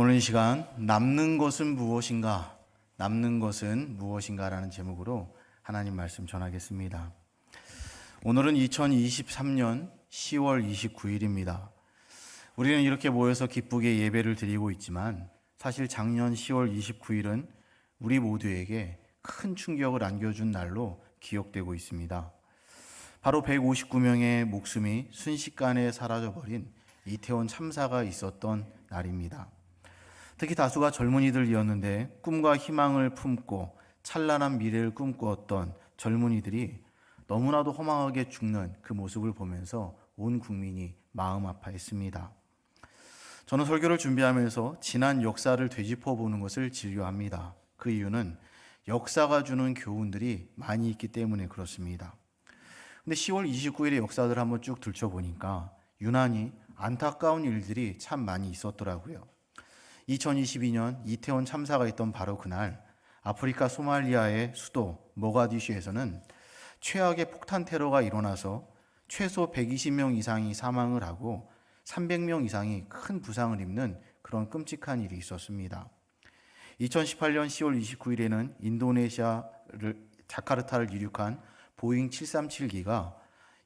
오늘 이 시간 남는 것은 무엇인가? 남는 것은 무엇인가라는 제목으로 하나님 말씀 전하겠습니다. 오늘은 2023년 10월 29일입니다. 우리는 이렇게 모여서 기쁘게 예배를 드리고 있지만 사실 작년 10월 29일은 우리 모두에게 큰 충격을 안겨준 날로 기억되고 있습니다. 바로 159명의 목숨이 순식간에 사라져버린 이태원 참사가 있었던 날입니다. 특히 다수가 젊은이들이었는데 꿈과 희망을 품고 찬란한 미래를 꿈꾸었던 젊은이들이 너무나도 허망하게 죽는 그 모습을 보면서 온 국민이 마음 아파했습니다. 저는 설교를 준비하면서 지난 역사를 되짚어 보는 것을 즐겨합니다. 그 이유는 역사가 주는 교훈들이 많이 있기 때문에 그렇습니다. 근데 10월 29일의 역사들 한번 쭉 들춰보니까 유난히 안타까운 일들이 참 많이 있었더라고요. 2022년 이태원 참사가 있던 바로 그날 아프리카 소말리아의 수도 모가디슈에서는 최악의 폭탄 테러가 일어나서 최소 120명 이상이 사망을 하고 300명 이상이 큰 부상을 입는 그런 끔찍한 일이 있었습니다. 2018년 10월 29일에는 인도네시아를 자카르타를 이륙한 보잉 737기가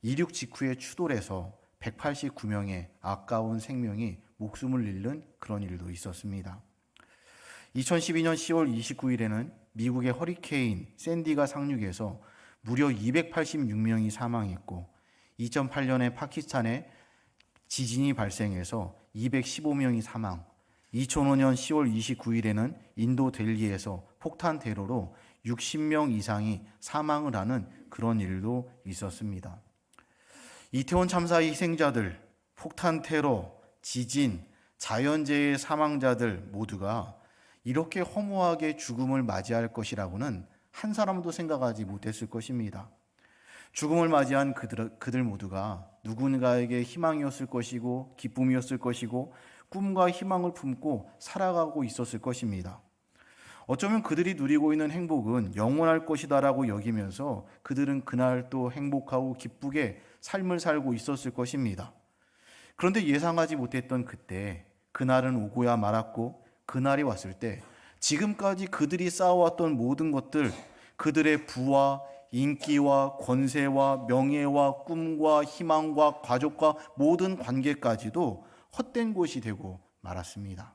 이륙 직후에 추돌해서 189명의 아까운 생명이 목숨을 잃는 그런 일도 있었습니다. 2012년 10월 29일에는 미국의 허리케인 샌디가 상륙해서 무려 286명이 사망했고 2008년에 파키스탄에 지진이 발생해서 215명이 사망, 2005년 10월 29일에는 인도 델리에서 폭탄 테러로 60명 이상이 사망을 하는 그런 일도 있었습니다. 이태원 참사의 희생자들, 폭탄 테러, 지진, 자연재해 사망자들 모두가 이렇게 허무하게 죽음을 맞이할 것이라고는 한 사람도 생각하지 못했을 것입니다. 죽음을 맞이한 그들, 그들 모두가 누군가에게 희망이었을 것이고 기쁨이었을 것이고 꿈과 희망을 품고 살아가고 있었을 것입니다. 어쩌면 그들이 누리고 있는 행복은 영원할 것이다라고 여기면서 그들은 그날 또 행복하고 기쁘게 삶을 살고 있었을 것입니다. 그런데 예상하지 못했던 그때 그날은 오고야 말았고 그날이 왔을 때 지금까지 그들이 쌓아왔던 모든 것들 그들의 부와 인기와 권세와 명예와 꿈과 희망과 가족과 모든 관계까지도 헛된 곳이 되고 말았습니다.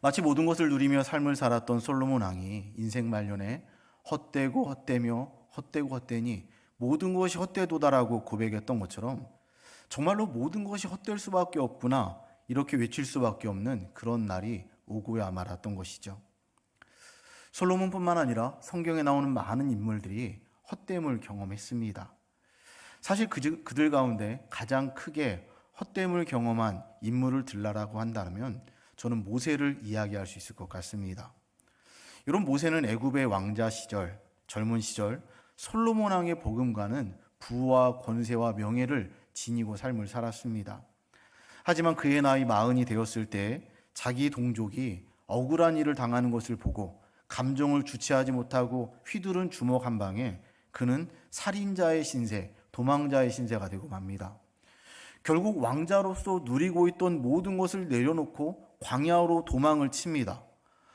마치 모든 것을 누리며 삶을 살았던 솔로몬 왕이 인생 말년에 헛되고 헛되며 헛되고 헛되니 모든 것이 헛되도다라고 고백했던 것처럼 정말로 모든 것이 헛될 수밖에 없구나 이렇게 외칠 수밖에 없는 그런 날이 오고야 말았던 것이죠. 솔로몬뿐만 아니라 성경에 나오는 많은 인물들이 헛됨을 경험했습니다. 사실 그들 가운데 가장 크게 헛됨을 경험한 인물을 들라라고 한다면 저는 모세를 이야기할 수 있을 것 같습니다. 이런 모세는 애굽의 왕자 시절, 젊은 시절 솔로몬 왕의 복음과는 부와 권세와 명예를 지니고 삶을 살았습니다. 하지만 그의 나이 마흔이 되었을 때 자기 동족이 억울한 일을 당하는 것을 보고 감정을 주체하지 못하고 휘두른 주먹 한 방에 그는 살인자의 신세, 도망자의 신세가 되고 맙니다. 결국 왕자로서 누리고 있던 모든 것을 내려놓고 광야로 도망을 칩니다.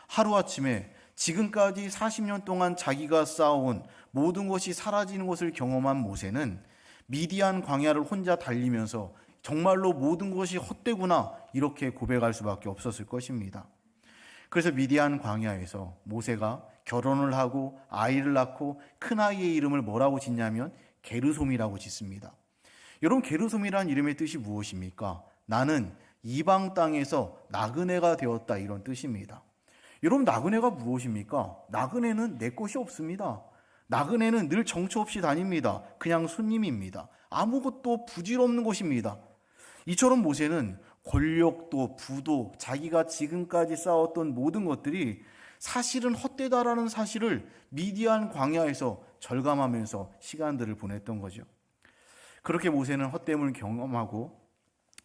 하루아침에 지금까지 40년 동안 자기가 쌓아온 모든 것이 사라지는 것을 경험한 모세는 미디안 광야를 혼자 달리면서 정말로 모든 것이 헛되구나 이렇게 고백할 수밖에 없었을 것입니다. 그래서 미디안 광야에서 모세가 결혼을 하고 아이를 낳고 큰 아이의 이름을 뭐라고 짓냐면 게르솜이라고 짓습니다. 여러분 게르솜이란 이름의 뜻이 무엇입니까? 나는 이방 땅에서 나그네가 되었다 이런 뜻입니다. 여러분 나그네가 무엇입니까? 나그네는 내 것이 없습니다. 나그네는 늘 정처 없이 다닙니다. 그냥 손님입니다. 아무것도 부질없는 것입니다. 이처럼 모세는 권력도 부도 자기가 지금까지 쌓았던 모든 것들이 사실은 헛되다라는 사실을 미디안 광야에서 절감하면서 시간들을 보냈던 거죠. 그렇게 모세는 헛됨을 경험하고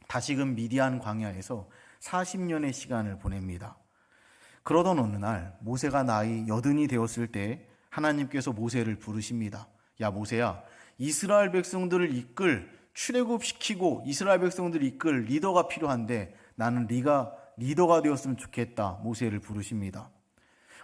다시금 미디안 광야에서 40년의 시간을 보냅니다. 그러던 어느 날 모세가 나이 여든이 되었을 때 하나님께서 모세를 부르십니다. 야 모세야 이스라엘 백성들을 이끌 출애굽시키고 이스라엘 백성들을 이끌 리더가 필요한데 나는 네가 리더가 되었으면 좋겠다. 모세를 부르십니다.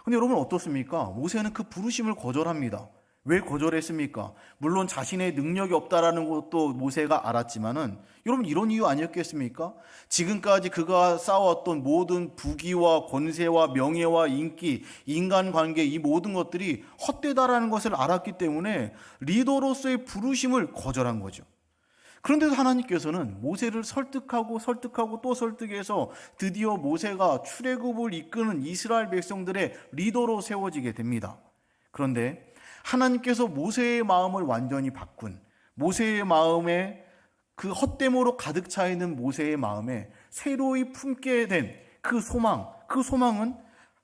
근데 여러분 어떻습니까? 모세는 그 부르심을 거절합니다. 왜 거절했습니까? 물론 자신의 능력이 없다라는 것도 모세가 알았지만은 여러분 이런 이유 아니었겠습니까? 지금까지 그가 쌓아왔던 모든 부귀와 권세와 명예와 인기, 인간관계 이 모든 것들이 헛되다라는 것을 알았기 때문에 리더로서의 부르심을 거절한 거죠. 그런데도 하나님께서는 모세를 설득하고 설득하고 또 설득해서 드디어 모세가 출애굽을 이끄는 이스라엘 백성들의 리더로 세워지게 됩니다. 그런데 하나님께서 모세의 마음을 완전히 바꾼 모세의 마음에 그 헛됨으로 가득 차 있는 모세의 마음에 새로이 품게 된 그 소망, 그 소망은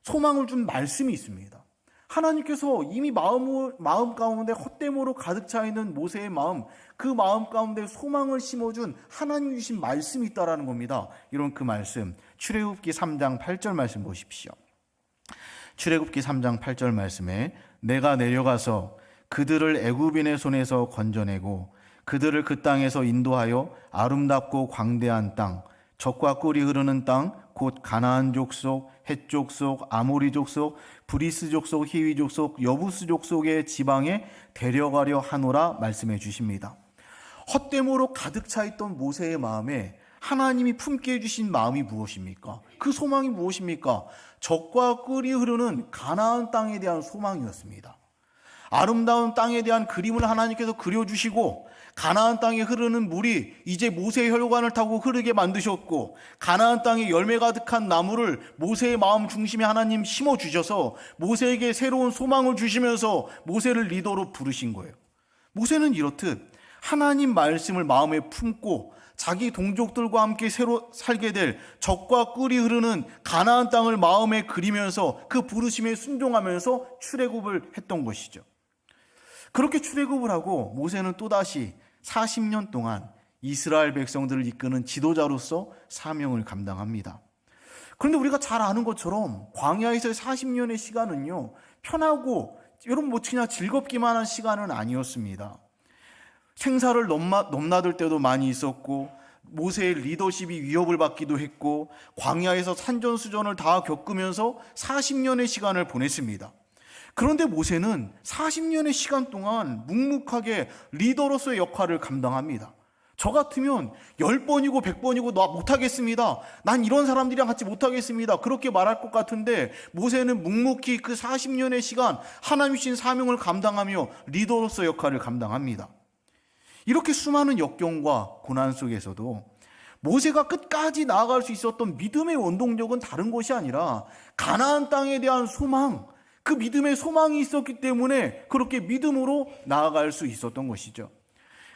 소망을 준 말씀이 있습니다. 하나님께서 이미 마음, 마음 가운데 헛됨으로 가득 차 있는 모세의 마음, 그 마음 가운데 소망을 심어준 하나님 주신 말씀이 있다라는 겁니다. 이런 그 말씀, 출애굽기 3장 8절 말씀 보십시오. 출애굽기 3장 8절 말씀에 내가 내려가서 그들을 애굽인의 손에서 건져내고 그들을 그 땅에서 인도하여 아름답고 광대한 땅 적과 꿀이 흐르는 땅 곧 가나안 족속, 헷 족 속, 아모리 족속, 브리스 족속, 히위 족속, 여부스 족속의 지방에 데려가려 하노라 말씀해 주십니다. 헛됨으로 가득 차 있던 모세의 마음에 하나님이 품게 해주신 마음이 무엇입니까? 그 소망이 무엇입니까? 적과 꿀이 흐르는 가나안 땅에 대한 소망이었습니다. 아름다운 땅에 대한 그림을 하나님께서 그려주시고 가나안 땅에 흐르는 물이 이제 모세의 혈관을 타고 흐르게 만드셨고 가나안 땅에 열매 가득한 나무를 모세의 마음 중심에 하나님 심어 주셔서 모세에게 새로운 소망을 주시면서 모세를 리더로 부르신 거예요. 모세는 이렇듯 하나님 말씀을 마음에 품고 자기 동족들과 함께 새로 살게 될 적과 꿀이 흐르는 가나안 땅을 마음에 그리면서 그 부르심에 순종하면서 출애굽을 했던 것이죠. 그렇게 출애굽을 하고 모세는 또다시 40년 동안 이스라엘 백성들을 이끄는 지도자로서 사명을 감당합니다. 그런데 우리가 잘 아는 것처럼 광야에서의 40년의 시간은요, 편하고 여러분 뭐 그냥 즐겁기만 한 시간은 아니었습니다. 생사를 넘나, 넘나들 때도 많이 있었고 모세의 리더십이 위협을 받기도 했고 광야에서 산전수전을 다 겪으면서 40년의 시간을 보냈습니다. 그런데 모세는 40년의 시간 동안 묵묵하게 리더로서의 역할을 감당합니다. 저 같으면 10번이고 100번이고 나 못하겠습니다. 난 이런 사람들이랑 같이 못하겠습니다. 그렇게 말할 것 같은데 모세는 묵묵히 그 40년의 시간 하나님 신 사명을 감당하며 리더로서 역할을 감당합니다. 이렇게 수많은 역경과 고난 속에서도 모세가 끝까지 나아갈 수 있었던 믿음의 원동력은 다른 것이 아니라 가나안 땅에 대한 소망, 그 믿음의 소망이 있었기 때문에 그렇게 믿음으로 나아갈 수 있었던 것이죠.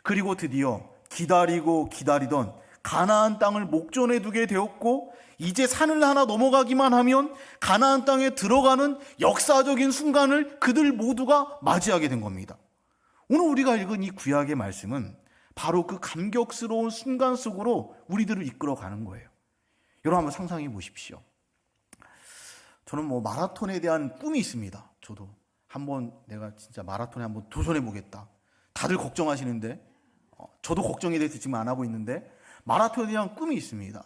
그리고 드디어 기다리고 기다리던 가나안 땅을 목전에 두게 되었고 이제 산을 하나 넘어가기만 하면 가나안 땅에 들어가는 역사적인 순간을 그들 모두가 맞이하게 된 겁니다. 오늘 우리가 읽은 이 구약의 말씀은 바로 그 감격스러운 순간 속으로 우리들을 이끌어 가는 거예요. 여러분 한번 상상해 보십시오. 저는 뭐 마라톤에 대한 꿈이 있습니다. 저도 한번 내가 진짜 마라톤에 한번 도전해 보겠다. 다들 걱정하시는데 어, 저도 걱정이 돼서 지금 안 하고 있는데 마라톤에 대한 꿈이 있습니다.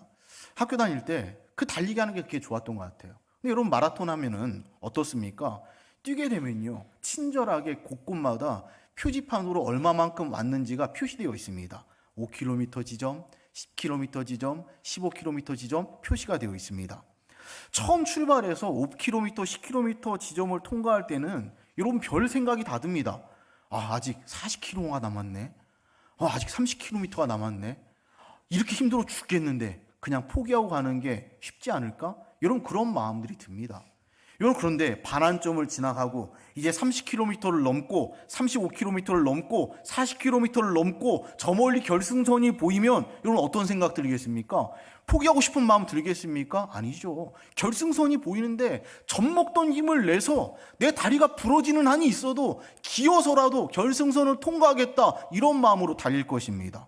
학교 다닐 때 그 달리기 하는 게 그렇게 좋았던 것 같아요. 근데 여러분 마라톤 하면은 어떻습니까? 뛰게 되면요 친절하게 곳곳마다 표지판으로 얼마만큼 왔는지가 표시되어 있습니다. 5km 지점, 10km 지점, 15km 지점 표시가 되어 있습니다. 처음 출발해서 5km, 10km 지점을 통과할 때는 여러분 별 생각이 다 듭니다. 아, 아직 40km가 남았네. 아, 아직 30km가 남았네. 이렇게 힘들어 죽겠는데 그냥 포기하고 가는 게 쉽지 않을까? 여러분 그런 마음들이 듭니다. 여러분 그런데 반환점을 지나가고 이제 30km를 넘고 35km를 넘고 40km를 넘고 저 멀리 결승선이 보이면 여러분 어떤 생각 들겠습니까? 포기하고 싶은 마음 들겠습니까? 아니죠. 결승선이 보이는데 젖먹던 힘을 내서 내 다리가 부러지는 한이 있어도 기어서라도 결승선을 통과하겠다 이런 마음으로 달릴 것입니다.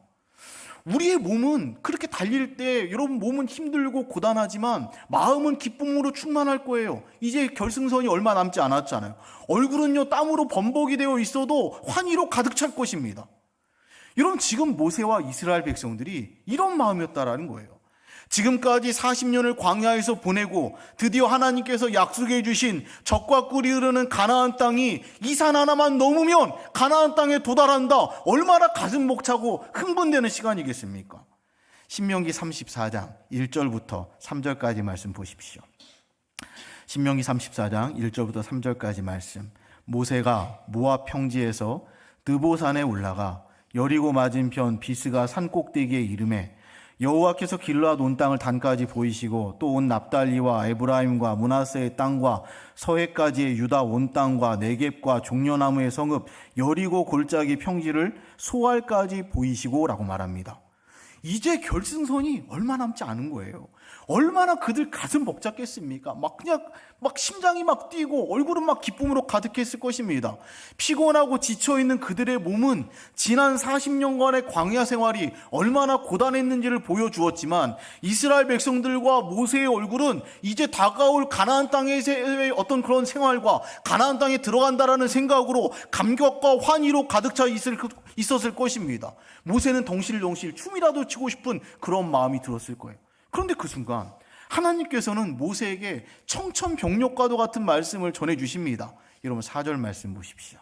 우리의 몸은 그렇게 달릴 때 여러분 몸은 힘들고 고단하지만 마음은 기쁨으로 충만할 거예요. 이제 결승선이 얼마 남지 않았잖아요. 얼굴은요 땀으로 범벅이 되어 있어도 환희로 가득 찰 것입니다. 여러분 지금 모세와 이스라엘 백성들이 이런 마음이었다라는 거예요. 지금까지 40년을 광야에서 보내고 드디어 하나님께서 약속해 주신 적과 꿀이 흐르는 가나안 땅이 이 산 하나만 넘으면 가나안 땅에 도달한다. 얼마나 가슴 벅차고 흥분되는 시간이겠습니까? 신명기 34장 1절부터 3절까지 말씀 보십시오. 신명기 34장 1절부터 3절까지 말씀. 모세가 모압 평지에서 느보산에 올라가 여리고 맞은편 비스가 산 꼭대기에 이름에 여호와께서 길라 온 땅을 단까지 보이시고 또 온 납달리와 에브라임과 문하세의 땅과 서해까지의 유다 온 땅과 네겝과 종려나무의 성읍 여리고 골짜기 평지를 소알까지 보이시고라고 말합니다. 이제 결승선이 얼마 남지 않은 거예요. 얼마나 그들 가슴 벅찼겠습니까? 막 그냥 막 심장이 막 뛰고 얼굴은 막 기쁨으로 가득했을 것입니다. 피곤하고 지쳐 있는 그들의 몸은 지난 40년간의 광야 생활이 얼마나 고단했는지를 보여주었지만 이스라엘 백성들과 모세의 얼굴은 이제 다가올 가나안 땅에서의 어떤 그런 생활과 가나안 땅에 들어간다라는 생각으로 감격과 환희로 가득 차 있을, 있었을 것입니다. 모세는 덩실덩실 춤이라도 추고 싶은 그런 마음이 들었을 거예요. 그런데 그 순간 하나님께서는 모세에게 청천벽력과도 같은 말씀을 전해 주십니다. 여러분 4절 말씀 보십시오.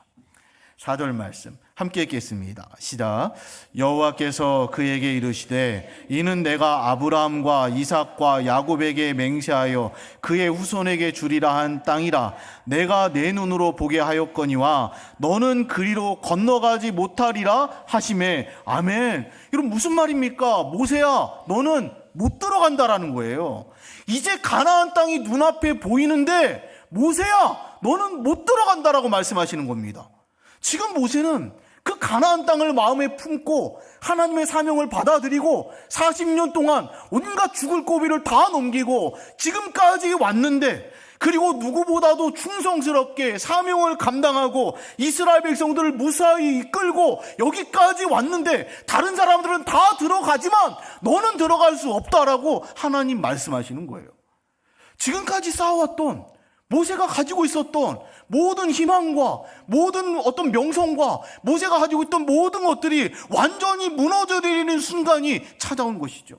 4절 말씀 함께 읽겠습니다. 시작. 여호와께서 그에게 이르시되 이는 내가 아브라함과 이삭과 야곱에게 맹세하여 그의 후손에게 주리라 한 땅이라 내가 내 눈으로 보게 하였거니와 너는 그리로 건너가지 못하리라 하심에 아멘. 여러분 무슨 말입니까? 모세야 너는 못 들어간다라는 거예요. 이제 가나안 땅이 눈앞에 보이는데 모세야 너는 못 들어간다라고 말씀하시는 겁니다. 지금 모세는 그 가나안 땅을 마음에 품고 하나님의 사명을 받아들이고 40년 동안 온갖 죽을 고비를 다 넘기고 지금까지 왔는데 그리고 누구보다도 충성스럽게 사명을 감당하고 이스라엘 백성들을 무사히 이끌고 여기까지 왔는데 다른 사람들은 다 들어가지만 너는 들어갈 수 없다라고 하나님 말씀하시는 거예요. 지금까지 쌓아왔던 모세가 가지고 있었던 모든 희망과 모든 어떤 명성과 모세가 가지고 있던 모든 것들이 완전히 무너져 내리는 순간이 찾아온 것이죠.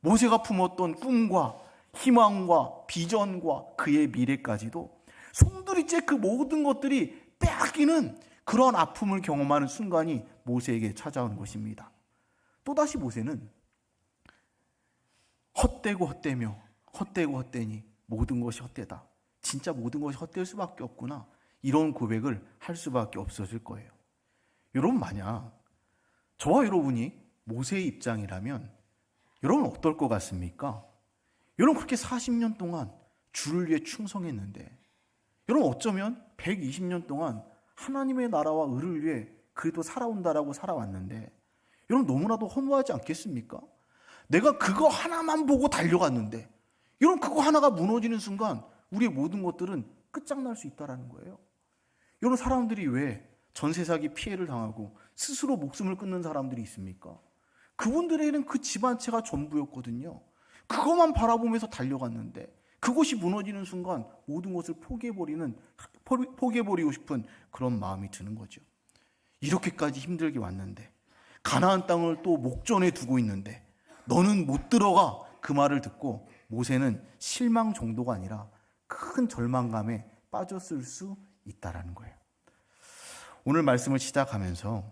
모세가 품었던 꿈과 희망과 비전과 그의 미래까지도 송두리째 그 모든 것들이 빼앗기는 그런 아픔을 경험하는 순간이 모세에게 찾아온 것입니다. 또다시 모세는 헛되고 헛되며 헛되고 헛되니 모든 것이 헛되다. 진짜 모든 것이 헛될 수밖에 없구나. 이런 고백을 할 수밖에 없었을 거예요. 여러분 만약 저와 여러분이 모세의 입장이라면 여러분 어떨 것 같습니까? 여러분 그렇게 40년 동안 주를 위해 충성했는데 여러분 어쩌면 120년 동안 하나님의 나라와 의를 위해 그래도 살아온다라고 살아왔는데 여러분 너무나도 허무하지 않겠습니까? 내가 그거 하나만 보고 달려갔는데 여러분 그거 하나가 무너지는 순간 우리의 모든 것들은 끝장날 수 있다라는 거예요. 여러분 사람들이 왜 전세 사기 피해를 당하고 스스로 목숨을 끊는 사람들이 있습니까? 그분들에게는 그 집안채가 전부였거든요. 그것만 바라보면서 달려갔는데 그것이 무너지는 순간 모든 것을 포기해버리는 포기해버리고 싶은 그런 마음이 드는 거죠. 이렇게까지 힘들게 왔는데 가나안 땅을 또 목전에 두고 있는데 너는 못 들어가 그 말을 듣고 모세는 실망 정도가 아니라 큰 절망감에 빠졌을 수 있다라는 거예요. 오늘 말씀을 시작하면서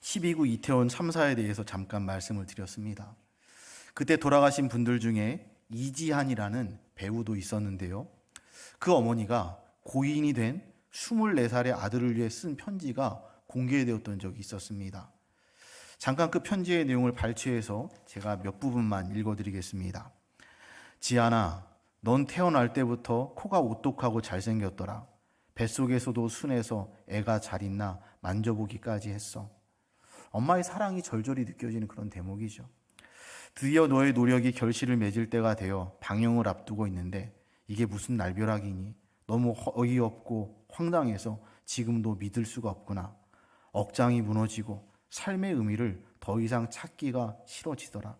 12구 이태원 참사에 대해서 잠깐 말씀을 드렸습니다. 그때 돌아가신 분들 중에 이지한이라는 배우도 있었는데요. 그 어머니가 고인이 된 24살의 아들을 위해 쓴 편지가 공개되었던 적이 있었습니다. 잠깐 그 편지의 내용을 발췌해서 제가 몇 부분만 읽어드리겠습니다. 지아나, 넌 태어날 때부터 코가 오똑하고 잘생겼더라. 뱃속에서도 순해서 애가 잘 있나 만져보기까지 했어. 엄마의 사랑이 절절히 느껴지는 그런 대목이죠. 드디어 너의 노력이 결실을 맺을 때가 되어 방영을 앞두고 있는데 이게 무슨 날벼락이니? 너무 어이없고 황당해서 지금도 믿을 수가 없구나. 억장이 무너지고 삶의 의미를 더 이상 찾기가 싫어지더라.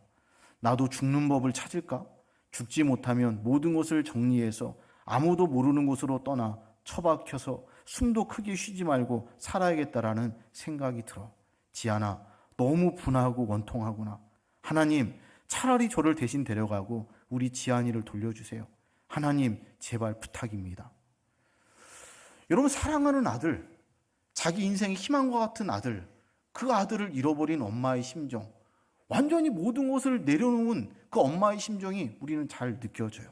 나도 죽는 법을 찾을까? 죽지 못하면 모든 것을 정리해서 아무도 모르는 곳으로 떠나 처박혀서 숨도 크게 쉬지 말고 살아야겠다라는 생각이 들어. 지아나, 너무 분하고 원통하구나. 하나님, 차라리 저를 대신 데려가고 우리 지한이를 돌려주세요. 하나님, 제발 부탁입니다. 여러분, 사랑하는 아들, 자기 인생의 희망과 같은 아들, 그 아들을 잃어버린 엄마의 심정, 완전히 모든 것을 내려놓은 그 엄마의 심정이 우리는 잘 느껴져요.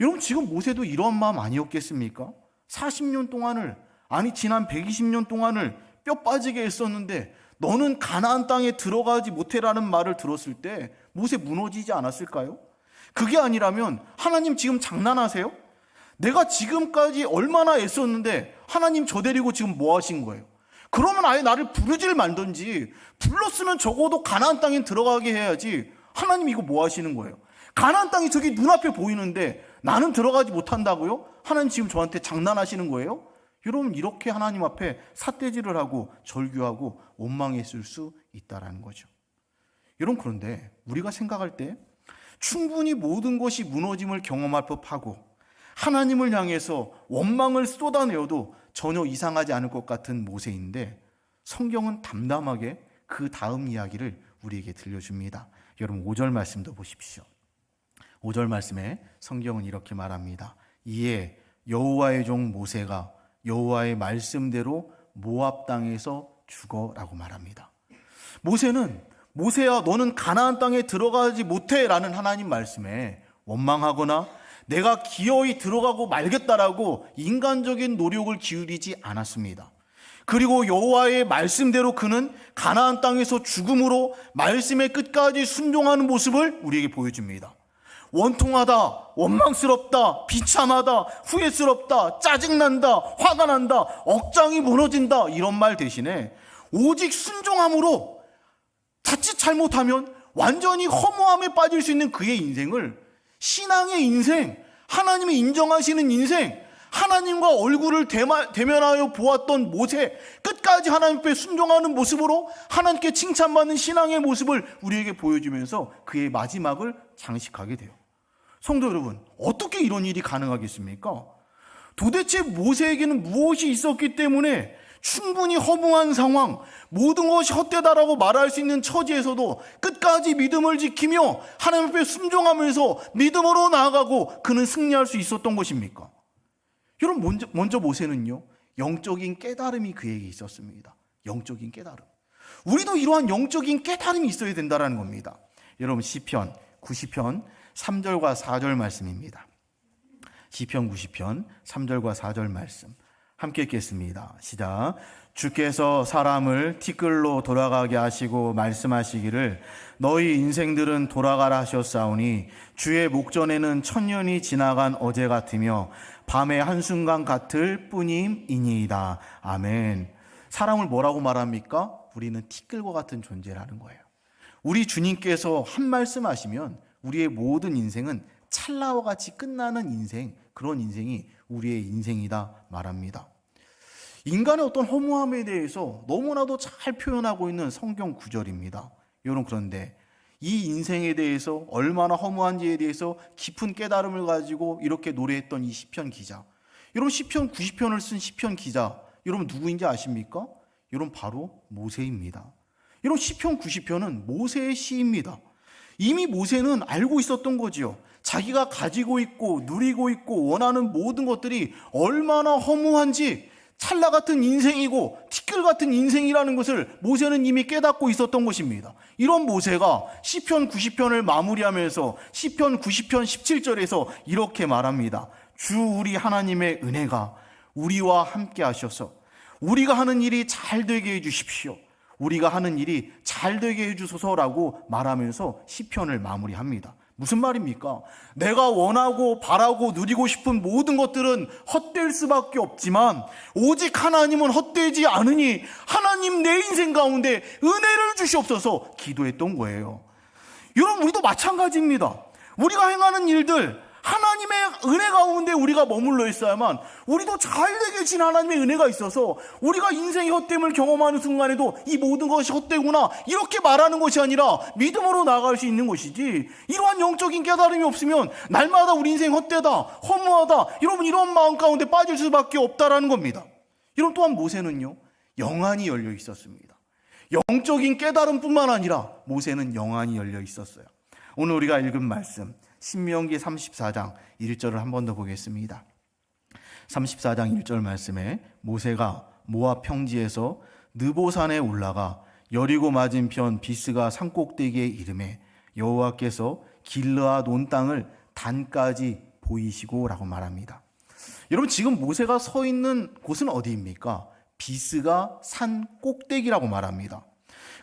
여러분, 지금 모세도 이러한 마음 아니었겠습니까? 40년 동안을, 아니, 지난 120년 동안을 뼈 빠지게 했었는데, 너는 가나안 땅에 들어가지 못해라는 말을 들었을 때, 모세 무너지지 않았을까요? 그게 아니라면, 하나님 지금 장난하세요? 내가 지금까지 얼마나 애썼는데, 하나님 저 데리고 지금 뭐 하신 거예요? 그러면 아예 나를 부르질 말던지 불렀으면 적어도 가나안 땅에 들어가게 해야지. 하나님 이거 뭐 하시는 거예요? 가나안 땅이 저기 눈앞에 보이는데 나는 들어가지 못한다고요? 하나님 지금 저한테 장난하시는 거예요? 여러분 이렇게 하나님 앞에 삿대질을 하고 절규하고 원망했을 수 있다라는 거죠. 여러분 그런데 우리가 생각할 때 충분히 모든 것이 무너짐을 경험할 법하고 하나님을 향해서 원망을 쏟아내어도 전혀 이상하지 않을 것 같은 모세인데 성경은 담담하게 그 다음 이야기를 우리에게 들려줍니다. 여러분 5절 말씀도 보십시오. 5절 말씀에 성경은 이렇게 말합니다. 이에 여호와의 종 모세가 여호와의 말씀대로 모압 땅에서 죽어라고 말합니다. 모세는 모세야 너는 가나안 땅에 들어가지 못해라는 하나님 말씀에 원망하거나 내가 기어이 들어가고 말겠다라고 인간적인 노력을 기울이지 않았습니다. 그리고 여호와의 말씀대로 그는 가나안 땅에서 죽음으로 말씀의 끝까지 순종하는 모습을 우리에게 보여줍니다. 원통하다, 원망스럽다, 비참하다, 후회스럽다, 짜증난다, 화가 난다, 억장이 무너진다 이런 말 대신에 오직 순종함으로 자칫 잘못하면 완전히 허무함에 빠질 수 있는 그의 인생을 신앙의 인생, 하나님이 인정하시는 인생, 하나님과 얼굴을 대면하여 보았던 모세, 끝까지 하나님 앞에 순종하는 모습으로 하나님께 칭찬받는 신앙의 모습을 우리에게 보여주면서 그의 마지막을 장식하게 돼요. 성도 여러분, 어떻게 이런 일이 가능하겠습니까? 도대체 모세에게는 무엇이 있었기 때문에 충분히 허무한 상황, 모든 것이 헛되다라고 말할 수 있는 처지에서도 끝까지 믿음을 지키며 하나님 앞에 순종하면서 믿음으로 나아가고 그는 승리할 수 있었던 것입니까? 여러분 먼저, 먼저 모세는요 영적인 깨달음이 그에게 있었습니다. 영적인 깨달음. 우리도 이러한 영적인 깨달음이 있어야 된다는 겁니다. 여러분 시편 90편 3절과 4절 말씀입니다. 시편 90편 3절과 4절 말씀. 함께 읽겠습니다. 시작. 주께서 사람을 티끌로 돌아가게 하시고 말씀하시기를 너희 인생들은 돌아가라 하셨사오니 주의 목전에는 천년이 지나간 어제 같으며 밤의 한순간 같을 뿐임이니이다. 아멘. 사람을 뭐라고 말합니까? 우리는 티끌과 같은 존재라는 거예요. 우리 주님께서 한 말씀 하시면 우리의 모든 인생은 찰나와 같이 끝나는 인생, 그런 인생이 우리의 인생이다 말합니다. 인간의 어떤 허무함에 대해서 너무나도 잘 표현하고 있는 성경 구절입니다. 여러분 그런데 이 인생에 대해서 얼마나 허무한지에 대해서 깊은 깨달음을 가지고 이렇게 노래했던 이 시편 기자. 여러분 시편 90편을 쓴 시편 기자. 여러분 누구인지 아십니까? 여러분 바로 모세입니다. 여러분 시편 90편은 모세의 시입니다. 이미 모세는 알고 있었던 거지요. 자기가 가지고 있고 누리고 있고 원하는 모든 것들이 얼마나 허무한지 찰나 같은 인생이고 티끌 같은 인생이라는 것을 모세는 이미 깨닫고 있었던 것입니다. 이런 모세가 시편 90편을 마무리하면서 시편 90편 17절에서 이렇게 말합니다. 주 우리 하나님의 은혜가 우리와 함께 하셔서 우리가 하는 일이 잘 되게 해 주십시오. 우리가 하는 일이 잘 되게 해 주소서라고 말하면서 시편을 마무리합니다. 무슨 말입니까? 내가 원하고 바라고 누리고 싶은 모든 것들은 헛될 수밖에 없지만 오직 하나님은 헛되지 않으니 하나님 내 인생 가운데 은혜를 주시옵소서 기도했던 거예요. 여러분 우리도 마찬가지입니다. 우리가 행하는 일들 하나님의 은혜 가운데 우리가 머물러 있어야만 우리도 잘 되게 진 하나님의 은혜가 있어서 우리가 인생의 헛됨을 경험하는 순간에도 이 모든 것이 헛되구나 이렇게 말하는 것이 아니라 믿음으로 나아갈 수 있는 것이지 이러한 영적인 깨달음이 없으면 날마다 우리 인생 헛되다 허무하다 여러분 이런 마음 가운데 빠질 수밖에 없다라는 겁니다. 이런 또한 모세는요 영안이 열려 있었습니다. 영적인 깨달음뿐만 아니라 모세는 영안이 열려 있었어요. 오늘 우리가 읽은 말씀 신명기 34장 1절을 한 번 더 보겠습니다. 34장 1절 말씀에 모세가 모압 평지에서 느보산에 올라가 여리고 맞은편 비스가 산꼭대기에 이름에 여호와께서 길르앗 온 땅을 단까지 보이시고라고 말합니다. 여러분 지금 모세가 서 있는 곳은 어디입니까? 비스가 산 꼭대기라고 말합니다.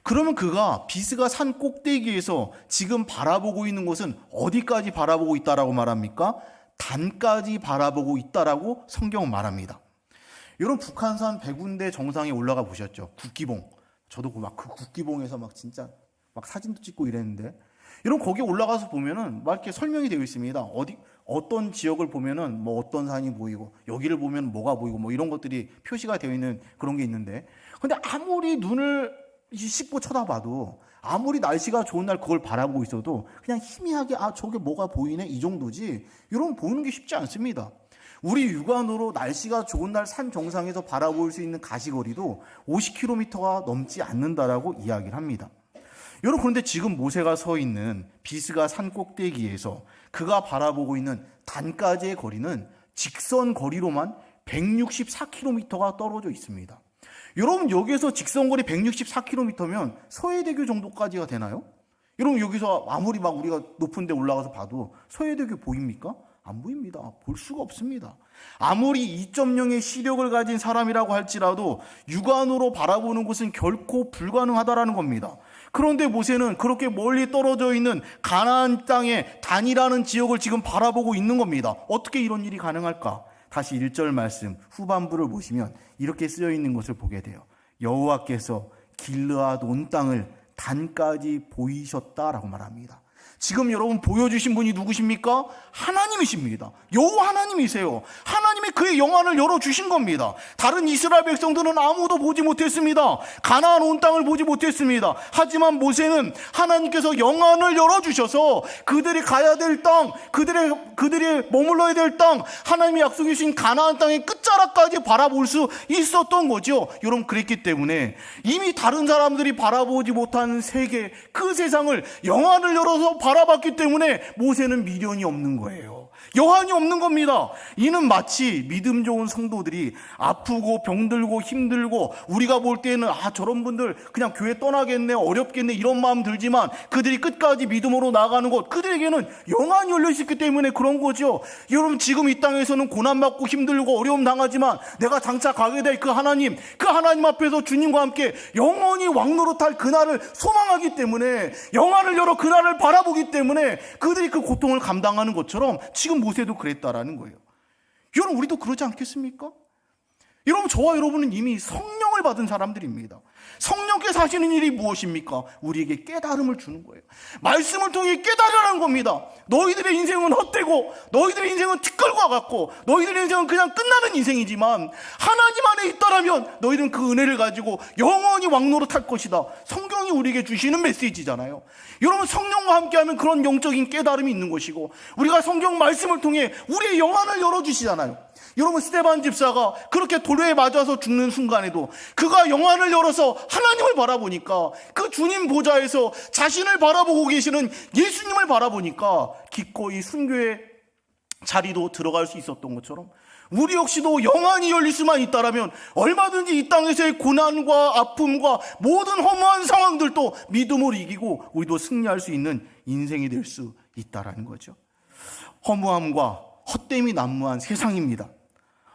그러면 그가 비스가 산 꼭대기에서 지금 바라보고 있는 곳은 어디까지 바라보고 있다라고 말합니까? 단까지 바라보고 있다라고 성경은 말합니다. 여러분 북한산 백운대 정상에 올라가 보셨죠? 국기봉. 저도 막 그 국기봉에서 막 진짜 막 사진도 찍고 이랬는데 여러분 거기 올라가서 보면은 막 이렇게 설명이 되어 있습니다. 어디 어떤 지역을 보면은 뭐 어떤 산이 보이고 여기를 보면 뭐가 보이고 뭐 이런 것들이 표시가 되어 있는 그런 게 있는데 근데 아무리 눈을 씻고 쳐다봐도 아무리 날씨가 좋은 날 그걸 바라보고 있어도 그냥 희미하게 아 저게 뭐가 보이네 이 정도지 이런 보는 게 쉽지 않습니다. 우리 육안으로 날씨가 좋은 날 산 정상에서 바라볼 수 있는 가시거리도 50km가 넘지 않는다라고 이야기를 합니다. 여러분 그런데 지금 모세가 서 있는 비스가 산 꼭대기에서 그가 바라보고 있는 단까지의 거리는 직선 거리로만 164km가 떨어져 있습니다. 여러분 여기에서 직선거리 164km면 서해대교 정도까지가 되나요? 여러분 여기서 아무리 막 우리가 높은 데 올라가서 봐도 서해대교 보입니까? 안 보입니다. 볼 수가 없습니다. 아무리 2.0의 시력을 가진 사람이라고 할지라도 육안으로 바라보는 것은 결코 불가능하다라는 겁니다. 그런데 모세는 그렇게 멀리 떨어져 있는 가나안 땅의 단이라는 지역을 지금 바라보고 있는 겁니다. 어떻게 이런 일이 가능할까? 다시 1절 말씀 후반부를 보시면 이렇게 쓰여 있는 것을 보게 돼요. 여호와께서 길르앗 온 땅을 단까지 보이셨다라고 말합니다. 지금 여러분 보여주신 분이 누구십니까? 하나님이십니다. 여호와 하나님이세요. 하나님이 그의 영안을 열어주신 겁니다. 다른 이스라엘 백성들은 아무도 보지 못했습니다. 가나안 온 땅을 보지 못했습니다. 하지만 모세는 하나님께서 영안을 열어주셔서 그들이 가야 될 땅, 그들의, 그들이 머물러야 될 땅, 하나님이 약속해 주신 가나안 땅의 끝자락까지 바라볼 수 있었던 거죠. 여러분 그랬기 때문에 이미 다른 사람들이 바라보지 못한 세계, 그 세상을 영안을 열어서 바라 봤기 때문에 모세는 미련이 없는 거예요. 여한이 없는 겁니다. 이는 마치 믿음 좋은 성도들이 아프고 병들고 힘들고 우리가 볼 때는 아 저런 분들 그냥 교회 떠나겠네 어렵겠네 이런 마음 들지만 그들이 끝까지 믿음으로 나가는 것 그들에게는 영안이 열려 있기 때문에 그런 거죠. 여러분 지금 이 땅에서는 고난 받고 힘들고 어려움 당하지만 내가 장차 가게 될 그 하나님 그 하나님 앞에서 주님과 함께 영원히 왕노릇할 그날을 소망하기 때문에 영안을 열어 그날을 바라보기 때문에 그들이 그 고통을 감당하는 것처럼 모세도 그랬다라는 거예요. 여러분 우리도 그러지 않겠습니까? 여러분 저와 여러분은 이미 성령을 받은 사람들입니다. 성령께서 하시는 일이 무엇입니까? 우리에게 깨달음을 주는 거예요. 말씀을 통해 깨달으라는 겁니다. 너희들의 인생은 헛되고 너희들의 인생은 티끌과 같고 너희들의 인생은 그냥 끝나는 인생이지만 하나님 안에 있다라면 너희는 그 은혜를 가지고 영원히 왕노릇할 것이다. 성 경이 우리에게 주시는 메시지잖아요. 여러분 성령과 함께하면 그런 영적인 깨달음이 있는 것이고 우리가 성경 말씀을 통해 우리의 영안을 열어주시잖아요. 여러분 스테반 집사가 그렇게 도로에 맞아서 죽는 순간에도 그가 영안을 열어서 하나님을 바라보니까 그 주님 보좌에서 자신을 바라보고 계시는 예수님을 바라보니까 기꺼이 순교의 자리도 들어갈 수 있었던 것처럼 우리 역시도 영안이 열릴 수만 있다라면 얼마든지 이 땅에서의 고난과 아픔과 모든 허무한 상황들도 믿음으로 이기고 우리도 승리할 수 있는 인생이 될 수 있다라는 거죠. 허무함과 헛됨이 난무한 세상입니다.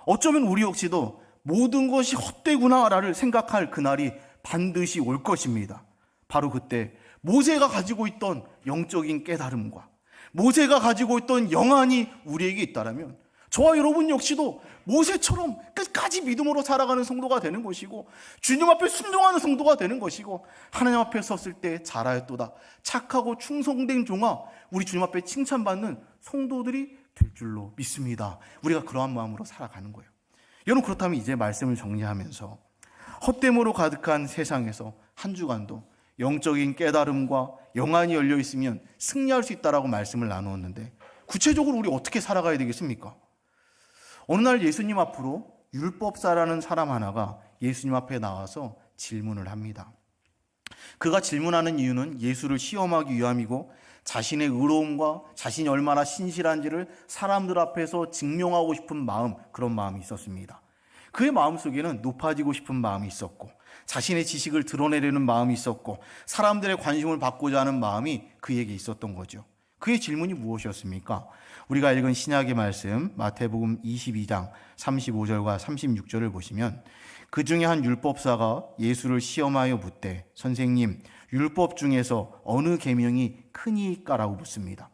어쩌면 우리 역시도 모든 것이 헛되구나를 생각할 그날이 반드시 올 것입니다. 바로 그때 모세가 가지고 있던 영적인 깨달음과 모세가 가지고 있던 영안이 우리에게 있다라면 저와 여러분 역시도 모세처럼 끝까지 믿음으로 살아가는 성도가 되는 것이고 주님 앞에 순종하는 성도가 되는 것이고 하나님 앞에 섰을 때 잘하였도다 착하고 충성된 종아 우리 주님 앞에 칭찬받는 성도들이 될 줄로 믿습니다. 우리가 그러한 마음으로 살아가는 거예요. 여러분 그렇다면 이제 말씀을 정리하면서 헛됨으로 가득한 세상에서 한 주간도 영적인 깨달음과 영안이 열려 있으면 승리할 수 있다라고 말씀을 나누었는데 구체적으로 우리 어떻게 살아가야 되겠습니까? 어느 날 예수님 앞으로 율법사라는 사람 하나가 예수님 앞에 나와서 질문을 합니다. 그가 질문하는 이유는 예수를 시험하기 위함이고 자신의 의로움과 자신이 얼마나 신실한지를 사람들 앞에서 증명하고 싶은 마음, 그런 마음이 있었습니다. 그의 마음 속에는 높아지고 싶은 마음이 있었고, 자신의 지식을 드러내려는 마음이 있었고, 사람들의 관심을 받고자 하는 마음이 그에게 있었던 거죠. 그의 질문이 무엇이었습니까? 우리가 읽은 신약의 말씀, 마태복음 22장 35절과 36절을 보시면, 그 중에 한 율법사가 예수를 시험하여 묻되, 선생님, 율법 중에서 어느 계명이 크니까라고 묻습니다.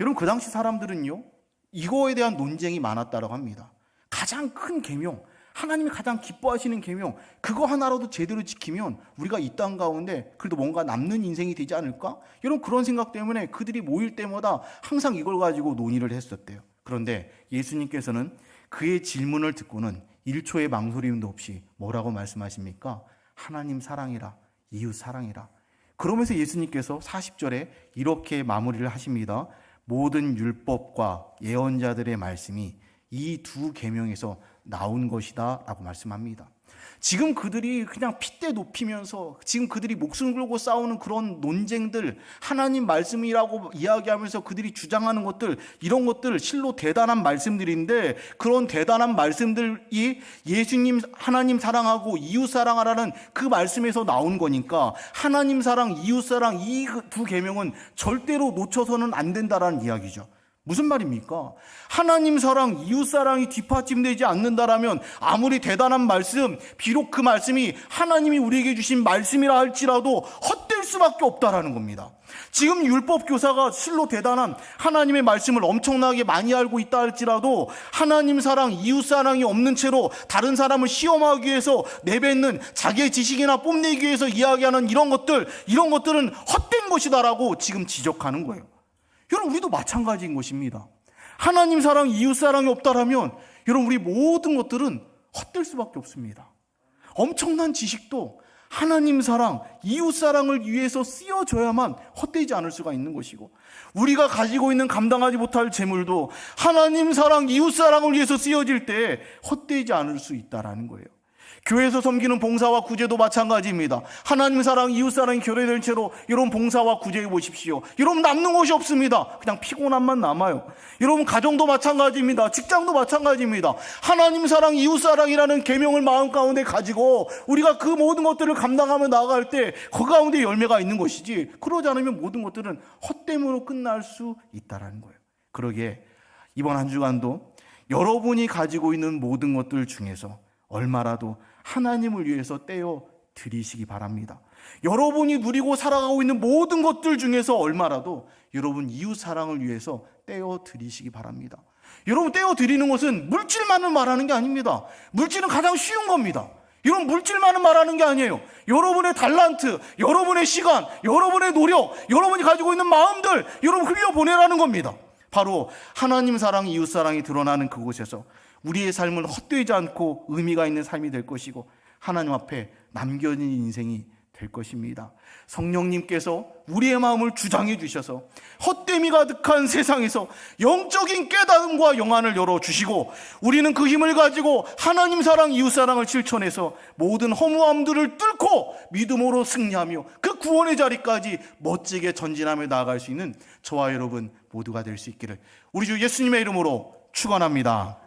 여러분 그 당시 사람들은요 이거에 대한 논쟁이 많았다라고 합니다. 가장 큰 계명, 하나님이 가장 기뻐하시는 계명, 그거 하나라도 제대로 지키면 우리가 이 땅 가운데 그래도 뭔가 남는 인생이 되지 않을까? 여러분 그런 생각 때문에 그들이 모일 때마다 항상 이걸 가지고 논의를 했었대요. 그런데 예수님께서는 그의 질문을 듣고는 1초의 망설임도 없이 뭐라고 말씀하십니까? 하나님 사랑이라, 이웃 사랑이라. 그러면서 예수님께서 40절에 이렇게 마무리를 하십니다. 모든 율법과 예언자들의 말씀이 이 두 계명에서 나온 것이다 라고 말씀합니다. 지금 그들이 그냥 핏대 높이면서 지금 그들이 목숨 걸고 싸우는 그런 논쟁들 하나님 말씀이라고 이야기하면서 그들이 주장하는 것들 이런 것들 실로 대단한 말씀들인데 그런 대단한 말씀들이 예수님 하나님 사랑하고 이웃 사랑하라는 그 말씀에서 나온 거니까 하나님 사랑 이웃 사랑 이두 계명은 절대로 놓쳐서는 안 된다라는 이야기죠. 무슨 말입니까? 하나님 사랑, 이웃 사랑이 뒷받침되지 않는다라면 아무리 대단한 말씀, 비록 그 말씀이 하나님이 우리에게 주신 말씀이라 할지라도 헛될 수밖에 없다라는 겁니다. 지금 율법 교사가 실로 대단한 하나님의 말씀을 엄청나게 많이 알고 있다 할지라도 하나님 사랑, 이웃 사랑이 없는 채로 다른 사람을 시험하기 위해서 내뱉는 자기의 지식이나 뽐내기 위해서 이야기하는 이런 것들, 이런 것들은 헛된 것이다라고 지금 지적하는 거예요. 여러분 우리도 마찬가지인 것입니다. 하나님 사랑, 이웃 사랑이 없다라면 여러분 우리 모든 것들은 헛될 수밖에 없습니다. 엄청난 지식도 하나님 사랑, 이웃 사랑을 위해서 쓰여져야만 헛되지 않을 수가 있는 것이고 우리가 가지고 있는 감당하지 못할 재물도 하나님 사랑, 이웃 사랑을 위해서 쓰여질 때 헛되지 않을 수 있다라는 거예요. 교회에서 섬기는 봉사와 구제도 마찬가지입니다. 하나님 사랑, 이웃 사랑이 결여된 채로 여러분 봉사와 구제해 보십시오. 여러분 남는 것이 없습니다. 그냥 피곤함만 남아요. 여러분 가정도 마찬가지입니다. 직장도 마찬가지입니다. 하나님 사랑, 이웃 사랑이라는 계명을 마음 가운데 가지고 우리가 그 모든 것들을 감당하며 나아갈 때 그 가운데 열매가 있는 것이지. 그러지 않으면 모든 것들은 헛됨으로 끝날 수 있다라는 거예요. 그러기에 이번 한 주간도 여러분이 가지고 있는 모든 것들 중에서 얼마라도 하나님을 위해서 떼어 드리시기 바랍니다. 여러분이 누리고 살아가고 있는 모든 것들 중에서 얼마라도 여러분 이웃 사랑을 위해서 떼어 드리시기 바랍니다. 여러분 떼어 드리는 것은 물질만을 말하는 게 아닙니다. 물질은 가장 쉬운 겁니다. 이런 물질만을 말하는 게 아니에요. 여러분의 달란트, 여러분의 시간, 여러분의 노력, 여러분이 가지고 있는 마음들, 여러분 흘려보내라는 겁니다. 바로 하나님 사랑, 이웃 사랑이 드러나는 그곳에서 우리의 삶은 헛되지 않고 의미가 있는 삶이 될 것이고 하나님 앞에 남겨진 인생이 될 것입니다. 성령님께서 우리의 마음을 주장해 주셔서 헛됨이 가득한 세상에서 영적인 깨달음과 영안을 열어 주시고 우리는 그 힘을 가지고 하나님 사랑, 이웃 사랑을 실천해서 모든 허무함들을 뚫고 믿음으로 승리하며 그 구원의 자리까지 멋지게 전진하며 나아갈 수 있는 저와 여러분 모두가 될 수 있기를 우리 주 예수님의 이름으로 축원합니다.